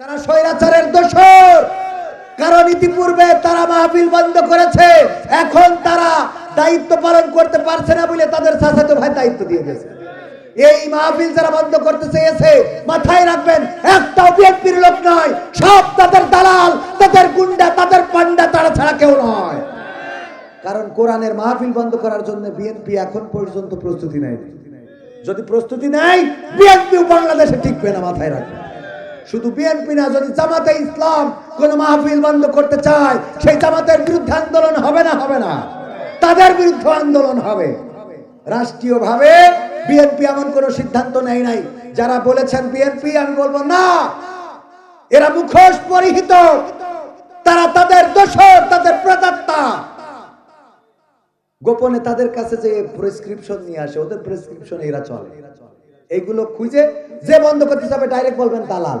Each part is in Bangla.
তারা স্বৈরাচারের দোষর। কারণ ইতিপূর্বে তারা মাহফিল বন্ধ করেছে। এখন তারা দায়িত্ব পালন করতে পারছে না বলে তাদের চাচাতো ভাই দায়িত্ব দিয়ে গেছে এই মাহফিল যারা বন্ধ করতে চেয়েছে, মাথায় রাখবেন, একটাও বিএনপির লোক নয়। সব তাদের দালাল, তাদের গুন্ডা, তাদের পান্ডা তারা ছাড়া কেউ নয়। কারণ কোরআনের মাহফিল বন্ধ করার জন্য বিএনপি এখন পর্যন্ত প্রস্তুতি নেয়নি। যদি প্রস্তুতি নেয়, বিএনপিও বাংলাদেশে টিকবে না, মাথায় রাখবে শুধু বিএনপি না, যদি জামাতে ইসলাম কোন মাহফিল বন্ধ করতে চায়, সেই জামাতের বিরুদ্ধে আন্দোলন হবে না হবে না। তাদের বিরুদ্ধে আন্দোলন হবে। রাষ্ট্রীয়ভাবে বিএনপি এমন কোন সিদ্ধান্ত নেয় নাই। যারা বলেছেন বিএনপি আমি বলব না। এরা মুখোশ পরিহিত। তারা তাদের দোষর, তাদের প্রদাত্তা গোপনে তাদের কাছে যে প্রেসক্রিপশন নিয়ে আসে, ওদের প্রেসক্রিপশন এরা চলে। এইগুলো খুঁজে যে বন্ধ করতে যাবে ডাইরেক্ট বলবেন দালাল।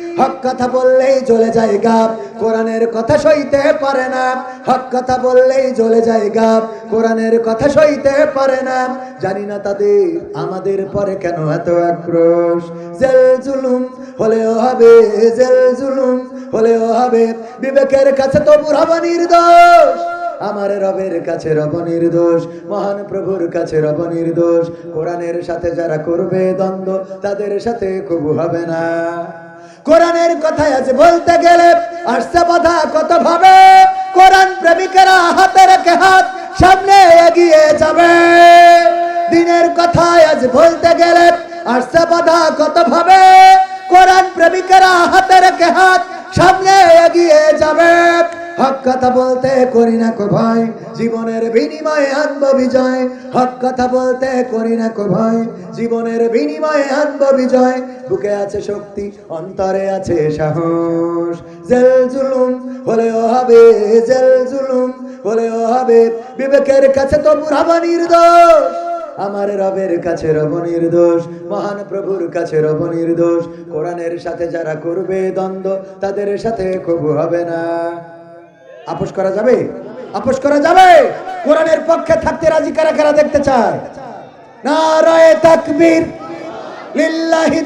হক কথা বললেই জ্বলে যায় গাপ কোরআনের কথা সইতে পারে না। হক কথা বললেই জ্বলে যায় গাপ কোরআনের কথা সইতে পারে না। জানি না তাদের, আমাদের পরে কেন এত আক্রোশ। জেল জুলুম হলেও হবে, জেল জুলুম হলেও হবে। বিবেকের কাছে তো বুড়াবা নির্দোষ, আমার রবের কাছে রব নির্দোষ, মহান প্রভুর কাছে রব নির্দোষ। কোরআনের সাথে যারা করবে দ্বন্দ্ব, তাদের সাথে কবু হবে না। কোরআনের কথায় আছে, বলতে গেলে আসছে বাধা কত ভাবে কোরআন প্রেমিকেরা হাতে রেখে হাত সামনে এগিয়ে যাবে। দিনের কথায় আজ বলতে গেলে আসছে বাধা কত ভাবে কোরআন প্রেমিকেরা হাতে রেখে হাত সামনে এগিয়ে যাবে। হক কথা বলতে করি না কো ভয় জীবনের বিনিময়ে আনব বিজয়। হক কথা বলতে করি না কো ভয় জীবনের বিনিময়ে আনব বিজয়। বুকে আছে শক্তি, অন্তরে আছে সাহস। জেল জুলুম বলে হলেও হবে, জেল জুলুম বলে হলেও হবে। বিবেকের কাছে তো বুড়াবা নির্দোষ, আমার রবের কাছে রব নির্দোষ, মহান প্রভুর কাছে রব নির্দোষ। কোরআনের সাথে যারা করবে দ্বন্দ্ব, তাদের সাথে কবু হবে না। আপোষ করা যাবে? আপোষ করা যাবে? কোরআনের পক্ষে থাকতে রাজি কারা কারা দেখতে চায়?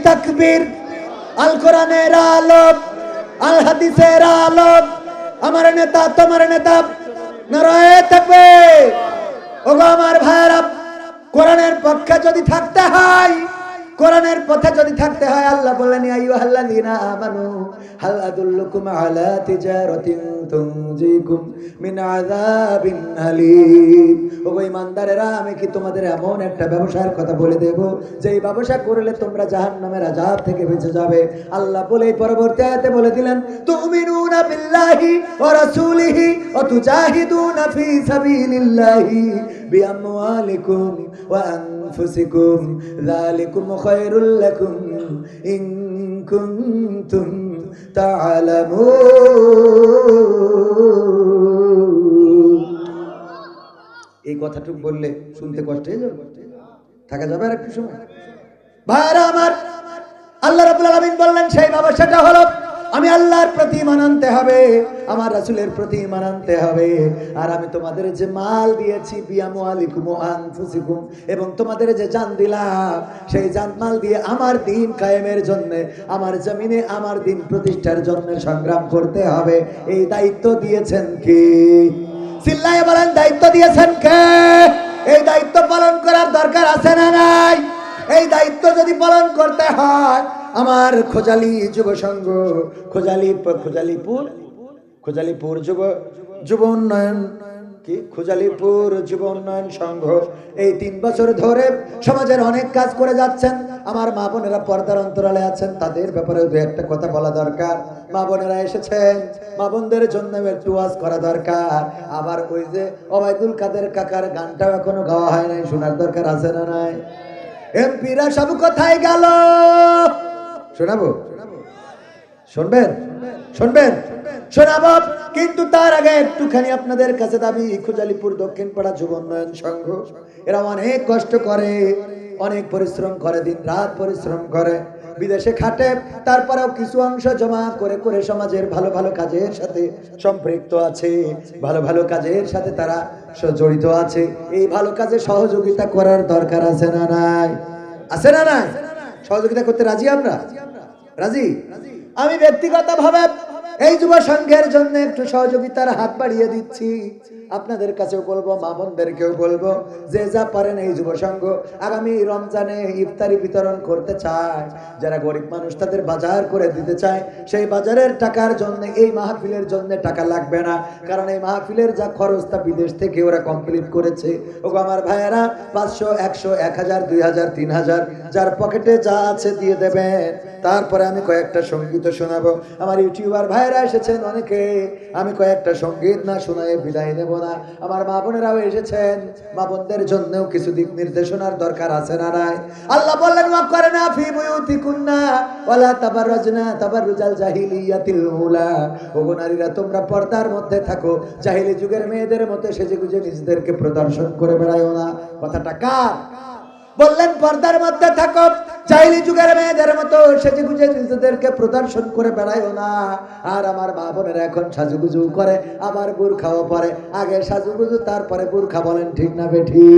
তাকবীর আল আমার নেতা, তোমার নেতা আমার কোরআনের পক্ষে যদি থাকতে হয় কোরআনের পথে যদি থাকতে হয়, আল্লাহ আইয়ুহাল্লাযীনা আমানু আলা তিজারাতিন তুনজিকুম মিন আযাবিন আলীম। ওগো ইমানদারেরা, আমি কি তোমাদের এমন একটা ব্যবসার কথা বলে দেব যে এই ব্যবসা করলে তোমরা জাহান্নামের আযাব থেকে বেঁচে যাবে? আল্লাহ বলে পরবর্তী আয়াতে বলে দিলেন, তুমিনুনা বিল্লাহি ওয়া রাসূলিহি ওয়া তুজাহিদুনা ফি সাবিলিল্লাহি। ওয়া আনফুসিকুম যালিকুম খায়রুল লাকুম ইন কুনতুম তা'লামুন এই কথাটুকু বললে শুনতে কষ্ট হয়ে যাবে। থাকা যাবে আর একটু সময়। ভাইরা আমার, আল্লাহ রাব্বুল আলামিন বললেন, সেই বাবা সেটা হলো আমি আল্লাহর প্রতি মানানতে হবে, আমার রাসূলের প্রতি মানানতে হবে। আর আমি তোমাদের যে মাল দিয়েছি বিয়ামু আলিকুম আনফুসিকুম, এবং তোমাদের যে জান দিলাম, সেই জান মাল দিয়ে আমার দিন কায়েমের জন্য, আমার জমিনে আমার দিন প্রতিষ্ঠার জন্য সংগ্রাম করতে হবে। এই দায়িত্ব দিয়েছেন কি? চিল্লায় বলেন, দায়িত্ব দিয়েছেন কে? এই দায়িত্ব পালন করার দরকার আছে না নাই? এই দায়িত্ব যদি পালন করতে হয় আমার খোজালি যুব সংঘ, খোজালি খোজালিপুর খোজালিপুর যুব যুব উন্নয়ন, কি? খুজালিপুর যুব উন্নয়ন সংঘ। এই তিন বছর ধরে সমাজের অনেক কাজ করে যাচ্ছেন। আমার মা বোনেরা পর্দার অন্তরালে আছেন, তাদের ব্যাপারে দু একটা কথা বলা দরকার। মা বোনেরা এসেছেন, মা বোনদের জন্য একটু ওয়াজ করা দরকার। আবার ওই যে ওবায়দুল কাদের কাকার গানটাও এখনও গাওয়া হয় নাই, শোনার দরকার আছে না নাই? এমপিরা সব কোথায় গেল? শোনাবো? শুনবেন? শুনবেন? শোনাবো, কিন্তু তার আগে একটুখানি আপনাদের কাছে দাবি, খুজালিপুর দক্ষিণ পাড়া যুব উন্নয়ন সংঘ। এরা অনেক কষ্ট করে, অনেক পরিশ্রম করে, দিন রাত পরিশ্রম করে। বিদেশে খাটে, তারপরেও কিছু অংশ জমা করে করে সমাজের ভালো ভালো কাজের সাথে সম্পৃক্ত আছে। ভালো ভালো কাজের সাথে তারা জড়িত আছে। এই ভালো কাজে সহযোগিতা করার দরকার আছে না নাই? আছে না নাই? সহযোগিতা করতে রাজি আমরা? রাজি? আমি ব্যক্তিগতভাবে এই যুব সংঘের জন্য একটু সহযোগিতার হাত বাড়িয়ে দিচ্ছি। আপনাদের কাছেও বলব, মা বোনদেরকেও বলব, যে যা পারেন এই যুব সংঘ আগামী রমজানে ইফতারি বিতরণ করতে চায়। যারা গরিব মানুষ তাদের বাজার করে দিতে চায়। সেই বাজারের টাকার জন্য, এই মাহফিলের জন্য টাকা লাগবে না। কারণ এই মাহফিলের যা খরচ তা বিদেশ থেকে ওরা কমপ্লিট করেছে। ওগো আমার ভাইয়েরা, পাঁচশো, একশো, এক হাজার, দুই হাজার, তিন হাজার, যার পকেটে যা আছে দিয়ে দেবেন। তারপরে আমি কয়েকটা সংগীত শোনাবো। আমার ইউটিউবার ভাইরা এসেছেন অনেকে। আমি কয়েকটা সংগীত না শোনায় বিদায় নেব না। আমার মা বোনেরাও এসেছেন। মা বোনদের জন্যও কিছু দিক নির্দেশনার দরকার আছে না নাই? আল্লাহ বললেন ওয়া করে না, ফি তাবাররুজাল জাহিলিয়াতিল ওগো নারীরা, তোমরা পর্দার মধ্যে থাকো। জাহিলি যুগের মেয়েদের মতো সেজে গুজে নিজেদেরকে প্রদর্শন করে বেড়ায়ও না। কথাটা কার? বললেন, পর্দার মধ্যে থাকো। চাইলি যুগের মেয়েদের মতো সেজে গুজে নিজেদেরকে প্রদর্শন করে বেড়ায়ও না। আর আমার মা বোনেরা এখন সাজুগুজু করে, আবার বুরখাও পরে। আগে সাজুগুজু, তারপরে বুরখা বলেন, ঠিক না বেঠি?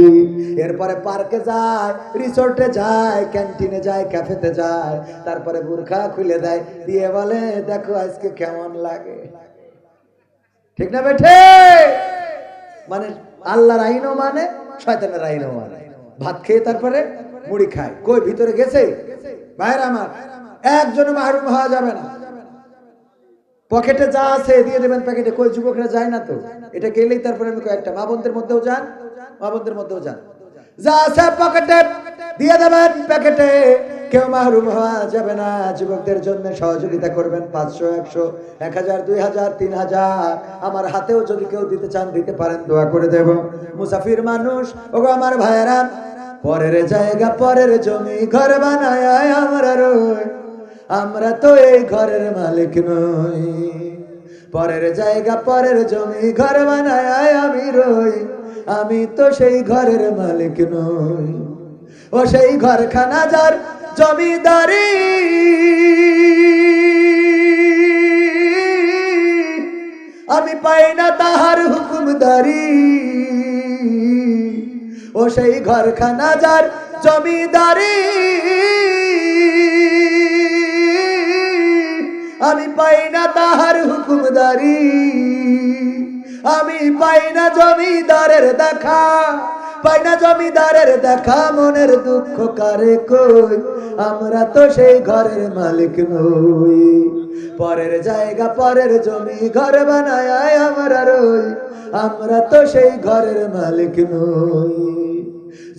এরপরে পার্কে যায়, রিসোর্টে যায়, ক্যান্টিনে যায়, ক্যাফেতে যায়, তারপরে বুরখা খুলে দেয়, দিয়ে বলে, দেখো আজকে কেমন লাগে। ঠিক না বেঠে? মানে আল্লাহর আইনও মানে শয়তানের আইনও মানে। ভাত খেয়ে তারপরে মুড়ি খায়। কই, ভিতরে গেছে? বাইরে আমার, একজনও মাহরুম হওয়া যাবে না। পকেটে যা আছে দিয়ে দেবেন প্যাকেটে। কই, যুবকরা যায় না তো? এটা গেলেই তারপরে আমি কয়েকটা মা মধ্যেও যান মা মধ্যেও যান। যা আছে পকেটে, দিয়ে দেবেন প্যাকেটে। কেউ মাহরুম হওয়া যাবে না। যুবকদের জন্য সহযোগিতা করবেন পাঁচশো, একশো, এক হাজার, দুই হাজার, তিন হাজার। আমার হাতেও যদি কেউ দিতে চান, দিতে পারেন, দোয়া করে দেব। মুসাফির মানুষ, ওগো আমার ভাইয়েরা, পরের জায়গা, পরের জমি ঘর বানায় আমরা রই। আমরা তো এই ঘরের মালিক নই। পরের জায়গা, পরের জমি ঘর বানায় আমি রই। আমি তো সেই ঘরের মালিক নই। ও সেই ঘরখানা যার জমিদারি। আমি পাই না তাহার হুকুমদারি। ও সেই ঘরখানা যার জমিদারি। আমি পাই না তাহার হুকুমদারি। আমি পাই না জমিদারের দেখা। পাই না জমিদারের দেখা, মনের দুঃখ কারে কই? আমরা তো সেই ঘরের মালিক নই। পরের জায়গা, পরের জমি, ঘর বানায় আমরা রই। আমরা তো সেই ঘরের মালিক নই।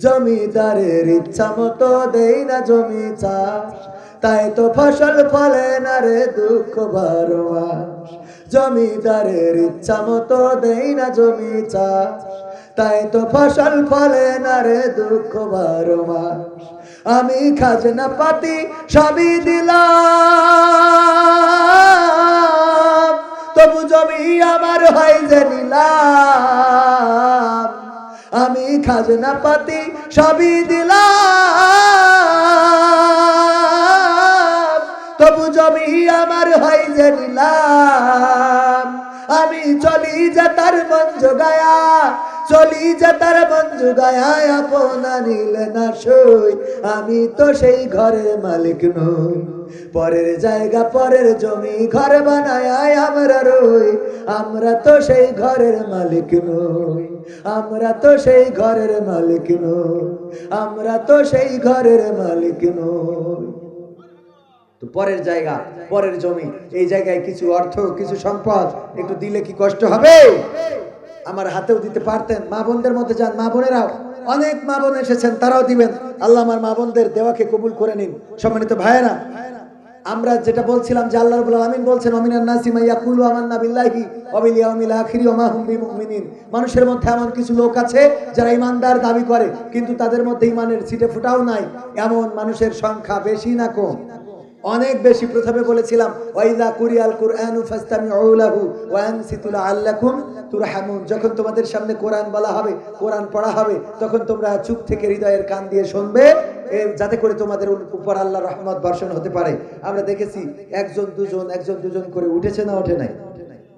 জমিদারের ইচ্ছা মতো দেই না জমি চাষ। তাই তো ফসল ফলে না রে দুঃখ বারো জমিদারের ইচ্ছা মতো দেই না জমি চাষ। তাই তো ফসল ফলে না রে দুঃখ বারো মাস। আমি খাজনা পাতি সবই দিলাম, তবু জমি আমার হয় যে নিলাম। আমি খাজনা পাতি সবই দিলাম, তবু জমি আমার হয় যে নিলাম। আমি চলি যে তার মন জোগায়া চলি যে তার মন জোগায়া আপনা নিলে না সই। আমি তো সেই ঘরের মালিক নই। পরের জায়গা, পরের জমি, ঘর বানায় আমরা রই। আমরা তো সেই ঘরের মালিক নই। আমরা তো সেই ঘরের মালিক নই। আমরা তো সেই ঘরের মালিক নই। তো পরের জায়গা, পরের জমি, এই জায়গায় কিছু অর্থ, কিছু সম্পদ, একটু দিলে কি কষ্ট হবে? আমার হাতেও দিতে পারতেন। মা বোনদের মধ্যে যান, মা বোনেরাও। অনেক মা বোন এসেছেন, তারাও দিবেন। আল্লাহ আমার মা বোনদের দেওয়াকে কবুল করে নিন। সম্মানিত ভাইয়েরা, আমরা যেটা বলছিলাম যে আল্লাহ রাব্বুল আলামিন বলছেন, অমিনান নাসি মাইয়া কুলু আমান্না বিল্লাহি ওয়া আখিরি ওয়া মানুষের মধ্যে এমন কিছু লোক আছে যারা ইমানদার দাবি করে, কিন্তু তাদের মধ্যে ইমানের ছিটে ফোটাও নাই। এমন মানুষের সংখ্যা বেশি না কম। অনেক বেশি প্রথমে বলেছিলাম, ওয়াইদা কুরিয়াল কুরআনু ওয়া আনসিতু লাআল্লাকুম তুরহামুন। যখন তোমাদের সামনে কোরআন বলা হবে, কোরআন পড়া হবে, তখন তোমরা চুপ থেকে হৃদয়ের কান দিয়ে শুনবে যাতে করে তোমাদের উপর আল্লাহ রহমত বর্ষণ হতে পারে। আমরা দেখেছি একজন দুজন একজন দুজন করে উঠেছে না ওঠে নাই?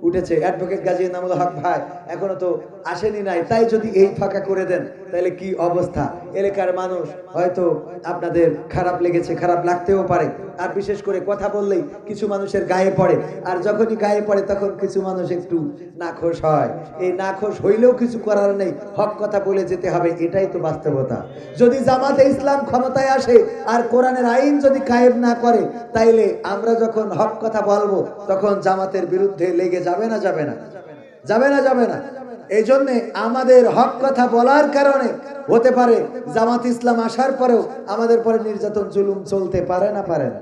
উঠেছে। অ্যাডভোকেট গাজী নামুল হক ভাই, এখনও তো আসেনি নাই। তাই যদি এই ফাঁকা করে দেন, তাহলে কি অবস্থা? এলাকার মানুষ হয়তো আপনাদের খারাপ লেগেছে, খারাপ লাগতেও পারে। আর বিশেষ করে কথা বললেই কিছু মানুষের গায়ে পড়ে। আর যখনই গায়ে পড়ে, তখন কিছু মানুষ একটু নাখোশ হয়। এই নাখোশ হইলেও কিছু করার নেই। হক কথা বলে যেতে হবে, এটাই তো বাস্তবতা। যদি জামাতে ইসলাম ক্ষমতায় আসে, আর কোরআনের আইন যদি কায়েম না করে, তাইলে আমরা যখন হক কথা বলব, তখন জামাতের বিরুদ্ধে লেগে যাবে। না, যাবে না। যাবে না যাবে না। এই জন্যে আমাদের হক কথা বলার কারণে হতে পারে জামাত ইসলাম আসার পরেও আমাদের পরে নির্যাতন, জুলুম চলতে পারে না পারে না।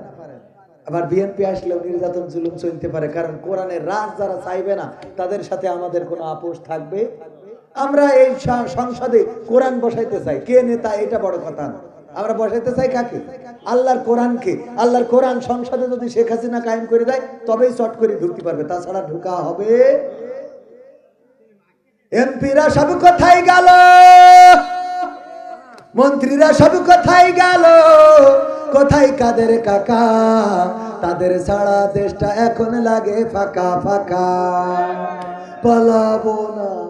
আবার বিএনপি আসলেও নির্যাতন, জুলুম চলতে পারে, কারণ কোরআনের রাজ যারা চাইবে না, তাদের সাথে আমাদের কোনো আপোষ থাকবে? আমরা এই সংসদে কোরআন বসাইতে চাই। কে নেতা, এটা বড় কথা না। আমরা বসাইতে চাই কাকে? আল্লাহর কোরআনকে। আল্লাহর কোরআন সংসদে যদি শেখ হাসিনা কায়েম করে দেয়, তবেই চট করে ঢুকতে পারবে। তাছাড়া ঢুকা হবে। এমপিরা সব কোথায় গেল। মন্ত্রীরা সব কোথায় গেল। কোথায় কাদের কাকা? তাদের সারা দেশটা এখন লাগে ফাঁকা ফাঁকা। পালাবো না।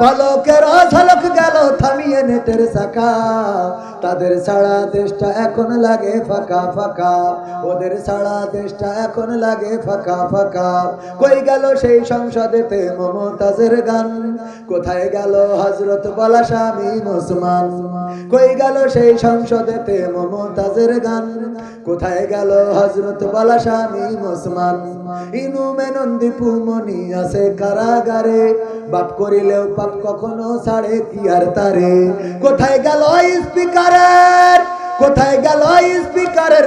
পলকের ঝলক গেল, থামিয়ে নেটের শাখা। তাদের সারা দেশটা এখন লাগে ফাঁকা ফাঁকা। ওদের সারা দেশটা এখন লাগে ফাঁকা ফাঁকা। কই গেল সেই সংসদেতে মমতাজের গান? কোথায় গেল হজরত বলা স্বামী মুসলমান কই গেল সেই সংসদেতে মমতাজের গান? কোথায় গেল হজরত বলা স্বামী মুসলমান ইনু মেনন্দি পুমনি আছে কারাগারে। বাপ করিলেও পাপ কখনো ছাড়ে কি আর তারে? কোথায় গেল স্পিকারের? কোথায় গেল স্পিকারের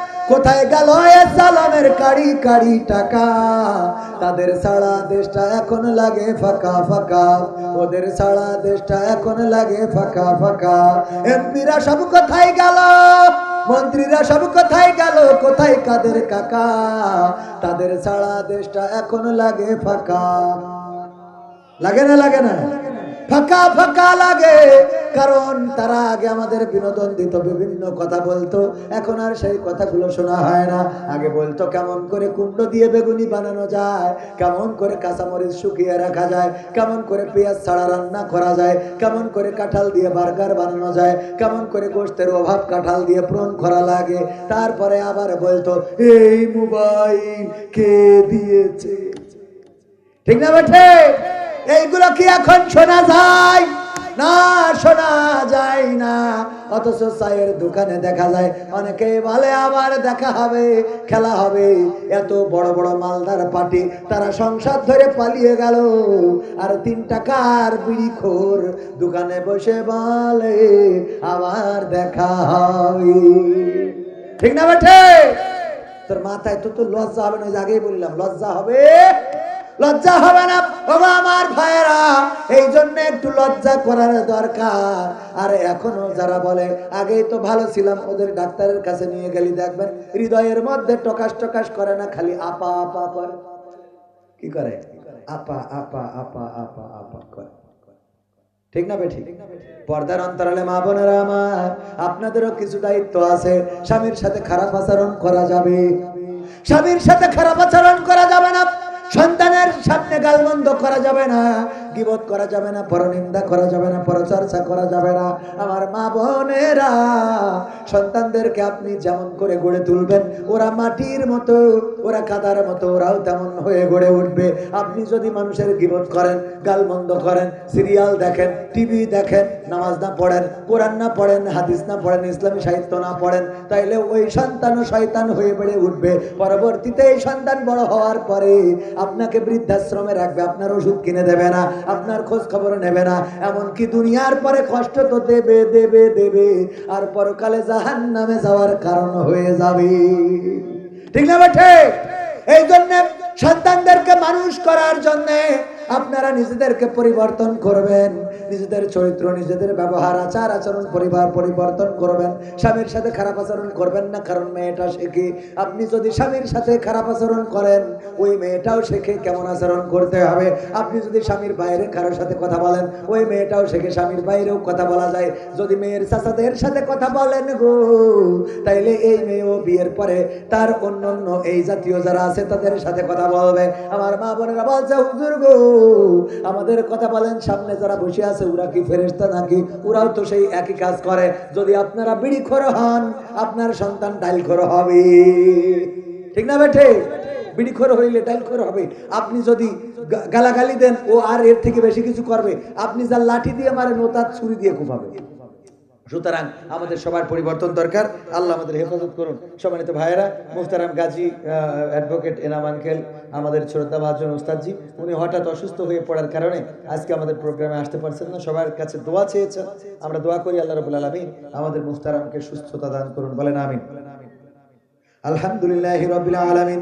কোথায় গেল এ সালামের কাড়ি কাড়ি টাকা? তাদের সারা দেশটা এখন লাগে ফাঁকা ফাঁকা। ওদের সারা দেশটা এখন লাগে ফাঁকা ফাঁকা। এমপিরা সব কোথায় গেল? মন্ত্রীরা সব কোথায় গেল? কোথায় কাদের কাকা? তাদের সারা দেশটা এখন লাগে ফাঁকা। লাগে না লাগে না? ফাঁকা ফাঁকা লাগে। কারণ তারা আগে আমাদের বিনোদন দিত, বিভিন্ন কথা বলতো। এখন আর সেই কথাগুলো শোনা হয় না। আগে বলতো কেমন করে কুণ্ড দিয়ে বেগুনি বানানো যায়, কেমন করে কাঁচামরিচ শুকিয়ে রাখা যায়, কেমন করে পেঁয়াজ ছাড়া রান্না করা যায়, কেমন করে কাঁঠাল দিয়ে বার্গার বানানো যায়, কেমন করে গোষ্ঠের অভাব কাঁঠাল দিয়ে প্রণ করা লাগে। তারপরে আবার বলতো, এই মোবাইল কে দিয়েছে? ঠিক না বেঠে এইগুলো কি এখন শোনা যায়? না, শোনা যায় না। অথচ চায়ের দোকানে দেখা যায়, অনেকে বলে আবার দেখা হবে, খেলা হবে। এত বড় বড় মালদার পার্টি, তারা সংসার ধরে পালিয়ে গেল। আর তিন টাকার বিড়ি খোর দোকানে বসে বলে, আবার দেখা হবে। ঠিক না বেঠে? তোর মাথায় তো তোর লজ্জা হবে না, ওই আগেই বললাম, লজ্জা হবে। লজ্জা হবে না বাবা আমার ভাইয়েরা, এই জন্য একটু লজ্জা করার দরকার। আর এখনও যারা বলে, আগেই তো ভালো ছিলাম, ওদের ডাক্তারের কাছে নিয়ে গেলি দেখবেন, হৃদয়ের মধ্যে টকাশ টকাশ করে না, খালি আপা আপা করে। কি করে? আপা আপা আপা আপা আপা করে। ঠিক না বেঠিক পর্দার অন্তরালে মা বোনেরা আমার, আপনাদেরও কিছু দায়িত্ব আছে। স্বামীর সাথে খারাপ আচরণ করা যাবে। স্বামীর সাথে খারাপ আচরণ করা যাবে না। সন্তানের সামনে গালমন্দ করা যাবে না। গিবত করা যাবে না, পরনিন্দা করা যাবে না, পরচর্চা করা যাবে না। আমার মা বোনেরা, সন্তানদেরকে আপনি যেমন করে গড়ে তুলবেন, ওরা মাটির মতো, ওরা কাদার মতো, ওরাও তেমন হয়ে গড়ে উঠবে। আপনি যদি মানুষের গিবত করেন, গালমন্দ করেন, সিরিয়াল দেখেন, টিভি দেখেন, নামাজ না পড়েন, কোরআন না পড়েন, হাদিস না পড়েন, ইসলামী সাহিত্য না পড়েন, তাইলে ওই সন্তানও শয়তান হয়ে বেড়ে উঠবে। পরবর্তীতে এই সন্তান বড় হওয়ার পরে আপনাকে বৃদ্ধাশ্রমে রাখবে, আপনার ওষুধ কিনে দেবে না। আপনার খোঁজ খবর নেবে না। এমনকি দুনিয়ার পরে কষ্ট তো দেবে দেবে দেবে। আর পরকালে জাহান নামে যাওয়ার কারণ হয়ে যাবে। ঠিক না বেঠে এই জন্য সন্তানদেরকে মানুষ করার জন্যে আপনারা নিজেদেরকে পরিবর্তন করবেন। নিজেদের চরিত্র, নিজেদের ব্যবহার, আচার আচরণ, পরিবার পরিবর্তন করবেন। স্বামীর সাথে খারাপ আচরণ করবেন না, কারণ মেয়েটা শেখে। আপনি যদি স্বামীর সাথে খারাপ আচরণ করেন, ওই মেয়েটাও শেখে কেমন আচরণ করতে হবে। আপনি যদি স্বামীর বাইরে কারোর সাথে কথা বলেন, ওই মেয়েটাও শেখে, স্বামীর বাইরেও কথা বলা যায়। যদি মেয়ের চাচাদের সাথে কথা বলেন গো, তাইলে এই মেয়েও বিয়ের পরে তার অন্য অন্য এই জাতীয় যারা আছে, তাদের সাথে কথা বলবে। আমার মা বোনেরা বলছে আমাদের কথা বলেন, সামনে যারা বসে আছে ওরা কি ফেরেস্তা নাকি? ওরাও তো সেই একই কাজ করে। যদি আপনারা বিড়ি খোর হন, আপনার সন্তান ডাইল খোর হবে। ঠিক না বেঠে? বিড়ি খোর হইলে ডাইল খোর হবে। আপনি যদি গালাগালি দেন, ও আর এর থেকে বেশি কিছু করবে। আপনি যা লাঠি দিয়ে মারেন, ও তার ছুরি দিয়ে কুপাবে সুতরাং আমাদের সবার পরিবর্তন দরকার। আল্লাহ আমাদের হেফাজত করুন। সম্মানিত ভাইয়েরা, মুখতারাম গাজী অ্যাডভোকেট এনাম আঙ্কেল আমাদের শ্রদ্ধা ভাজন উস্তাদজি উনি হঠাৎ অসুস্থ হয়ে পড়ার কারণে আজকে আমাদের প্রোগ্রামে আসতে পারছেন না। সবার কাছে দোয়া চেয়েছেন। আমরা দোয়া করি আল্লাহ রবুল আলমিন আমাদের মুখতারামকে সুস্থতা দান করুন। বলেন আমিন। আলহামদুলিল্লাহ রবিল আলমিন।